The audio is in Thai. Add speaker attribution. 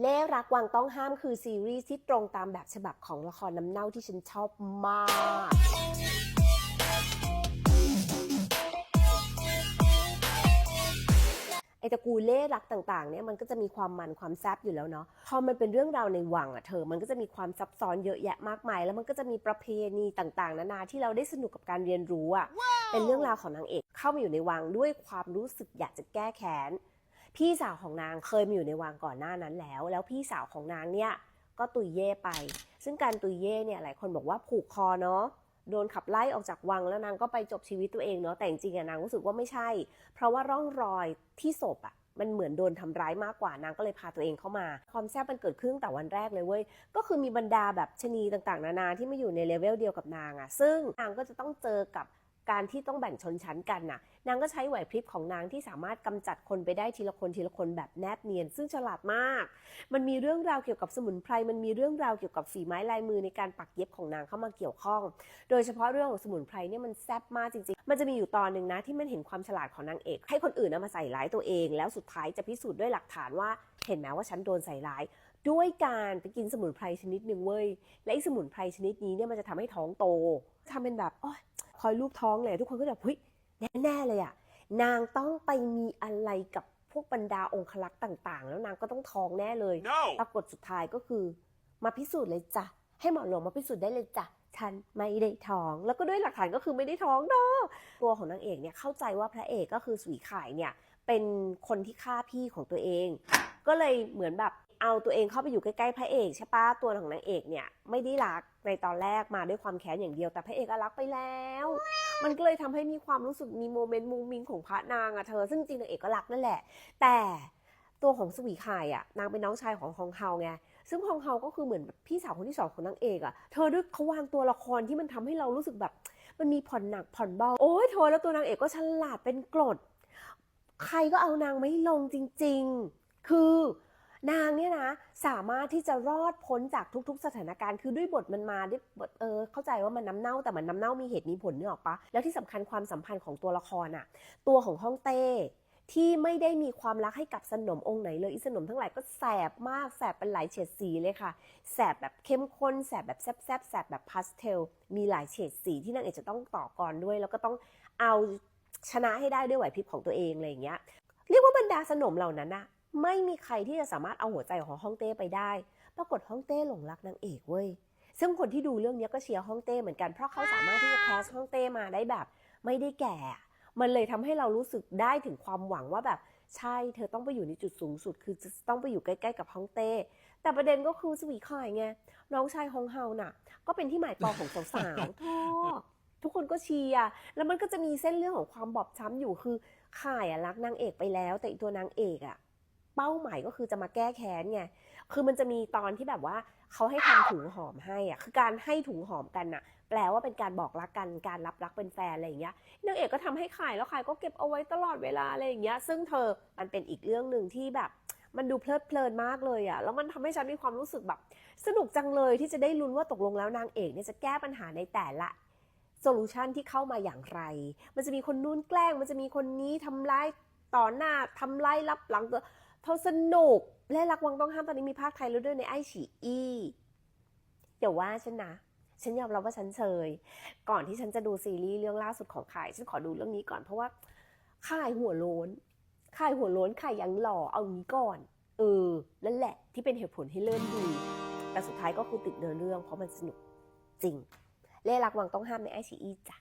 Speaker 1: เล่รักวังต้องห้ามคือซีรีส์ที่ตรงตามแบบฉบับของละครน้ำเน่าที่ฉันชอบมากไอตระกูลเล่รักต่างๆเนี่ยมันก็จะมีความมันความแซบอยู่แล้วเนาะพอมันเป็นเรื่องราวในวังอะเธอ มันก็จะมีความซับซ้อนเยอะแยะมากมาย แล้วมันก็จะมีประเพณีต่างๆ นานาที่เราได้สนุกกับการเรียนรู้อะเป็นเรื่องราวของนางเอกเข้ามาอยู่ในวังด้วยความรู้สึกอยากจะแก้แค้น พี่สาวของนางเคยมาอยู่ในวังก่อนหน้านั้นแล้ว แล้วพี่สาวของนางเนี่ยก็ตุยเย่ไป ซึ่งการตุยเย่เนี่ยหลายคนบอกว่าผูกคอเนาะโดนขับไล่ออกจากวังแล้วนางก็ไปจบชีวิตตัวเองเนาะแต่จริงๆอะนางรู้สึกว่าไม่ใช่ เพราะว่าร่องรอยที่ศพอะมันเหมือนโดนทำร้ายมากกว่านางก็เลยพาตัวเองเข้ามา ความแซ่บมันเกิดขึ้นตั้งแต่วันแรกเลยเว้ย ก็คือมีบรรดาแบบชนีต่างๆ นานาที่มาอยู่ในเลเวลเดียวกับนางอะซึ่งนางก็จะต้องเจอกับ การที่ต้องแบ่งชนชั้นกันน่ะ นางก็ใช้ไหวพริบของนางที่สามารถกำจัดคนไปได้ทีละคนทีละคนแบบแนบเนียน ซึ่งฉลาดมาก มันมีเรื่องราวเกี่ยวกับสมุนไพร มันมีเรื่องราวเกี่ยวกับฝีไม้ลายมือในการปักเย็บของนางเข้ามาเกี่ยวข้อง โดยเฉพาะเรื่องของสมุนไพรเนี่ยมันแซ่บมากจริงๆ มันจะมีอยู่ตอนหนึ่งนะที่มันเห็นความฉลาดของนางเอก ให้คนอื่นเอามาใส่ร้ายตัวเอง แล้วสุดท้ายจะพิสูจน์ด้วยหลักฐานว่า เห็นไหมว่าฉันโดนใส่ร้ายด้วยการไปกินสมุนไพรชนิดหนึ่งเว้ย และไอ้สมุนไพรชนิดนี้เนี่ยมันจะทำให้ท้องโตทำเป็นแบบโอ๊ย อยลูบท้องเลย ทุกคนก็แบบเฮ้ยแน่ๆเลยอะนางต้องไปมีอะไรกับพวกบรรดาองคลักษ์ต่าง ๆ แล้วนางก็ต้องท้องแน่เลย
Speaker 2: No!
Speaker 1: ปรากฏสุดท้ายก็คือ มาพิสูจน์เลยจ้ะให้หมอหลวงมาพิสูจน์ได้เลยจ้ะฉันไม่ได้ท้อง แล้วก็ด้วยหลักฐานก็คือไม่ได้ท้องเนาะตัวของนางเอกเนี่ยเข้าใจว่าพระเอกก็คือสุยข่ายเนี่ยเป็นคนที่ฆ่าพี่ของตัวเอง ก็เลยเหมือนแบบ เอาตัวเองเข้าไปอยู่ใกล้ๆพระเอกใช่ปะตัวของนางเอกเนี่ยไม่ได้รักในตอนแรกมาด้วยความแค้นอย่างเดียว แต่พระเอกก็รักไปแล้ว มันก็เลยทำให้มีความรู้สึกมีโมเมนต์มุงมิงของพระนางอะเธอ ซึ่งจริงนางเอกก็รักนั่นแหละ แต่ตัวของสวีคายอะนางเป็นน้องชายของฮองเฮาไงซึ่งฮองเฮาก็คือเหมือนแบบพี่สาวคนที่สองของนางเอกอะเธอด้วยเขาวางตัวละครที่มันทำให้เรารู้สึกแบบ มันมีผ่อนหนักผ่อนเบาโอ้ยเธอแล้วตัวนางเอกก็ฉลาดเป็นกรด ใครก็เอานางไม่ลงจริง ๆ คือ นางเนี่ยนะสามารถที่จะรอดพ้นจากทุก ๆ สถานการณ์คือด้วยบทมันมาด้วยบทเออเข้าใจว่ามันน้ำเน่าแต่มันน้ำเน่ามีเหตุมีผลนึกออปะแล้วที่สำคัญความสัมพันธ์ของตัวละครอะตัวของฮ่องเต้ที่ไม่ได้มีความรักให้กับสนมองค์ไหนเลยอีสนมทั้งหลายก็แสบมากแสบเป็นหลายเฉดสีเลยค่ะแสบแบบเข้มข้นแสบแบบแซบๆแสบแบบพาสเทลมีหลายเฉดสีที่นางเอกจะต้องต่อกรด้วย แล้วก็ต้องเอาชนะให้ได้ด้วยไหวพริบของตัวเองอะไรอย่างเงี้ยเรียกว่าบรรดาสนมเหล่านั้นนะ ไม่มีใครที่จะสามารถเอาหัวใจของฮ่องเต้ไปได้ ปรากฏฮ่องเต้หลงรักนางเอกเว้ย ซึ่งคนที่ดูเรื่องเนี้ยก็เชียร์ฮ่องเต้เหมือนกัน เพราะเขาสามารถที่จะแคสฮ่องเต้มาได้แบบ ไม่ได้แก่ มันเลยทำให้เรารู้สึกได้ถึงความหวังว่าแบบ ใช่ เธอต้องไปอยู่ในจุดสูงสุด คือจะต้องไปอยู่ใกล้ๆกับฮ่องเต้ แต่ประเด็นก็คือสวีคอยไง น้องชายฮองเฮาน่ะ ก็เป็นที่หมายปองของสาวๆท่อทุกคนก็เชียร์ แล้วมันก็จะมีเส้นเรื่องของความบอบช้ำอยู่ คือข่ายอะรักนางเอกไปแล้ว แต่อีกตัวนางเอกอะ เป้าหมายก็คือจะมาแก้แค้นไง คือมันจะมีตอนที่แบบว่าเขาให้ทำถุงหอมให้อะ คือการให้ถุงหอมกันน่ะ แปลว่าเป็นการบอกรักกัน การรับรักเป็นแฟนอะไรอย่างเงี้ย นางเอกก็ทำให้ขายแล้วขายก็เก็บเอาไว้ตลอดเวลาอะไรอย่างเงี้ย ซึ่งเธอ มันเป็นอีกเรื่องหนึ่งที่แบบ มันดูเพลิดเพลินมากเลยอะ แล้วมันทำให้ฉันมีความรู้สึกแบบ สนุกจังเลยที่จะได้ลุ้นว่าตกลงแล้วนางเอกเนี่ยจะแก้ปัญหาในแต่ละโซลูชันที่เข้ามาอย่างไร มันจะมีคนนู้นแกล้ง มันจะมีคนนี้ทำร้ายต่อหน้าทำร้ายรับหลังตัว เธอสนุกและรักวังต้องห้ามตอนนี้มีภาคไทยแล้วด้วยในไอฉีอีเดี๋ยวว่าฉันนะ ฉันยอมรับว่าฉันเชยก่อนที่ฉันจะดูซีรีส์เรื่องล่าสุดของข่าย ฉันขอดูเรื่องนี้ก่อนเพราะว่าข่ายหัวโล้นข่ายหัวโล้นข่ายยังหล่อเอางี้ก่อน เออนั่นแหละที่เป็นเหตุผลให้เริ่มดูแต่สุดท้ายก็คือติดเดินเรื่องเพราะมันสนุกจริง เล่รักวังต้องห้ามในไอชีอีจ้ะ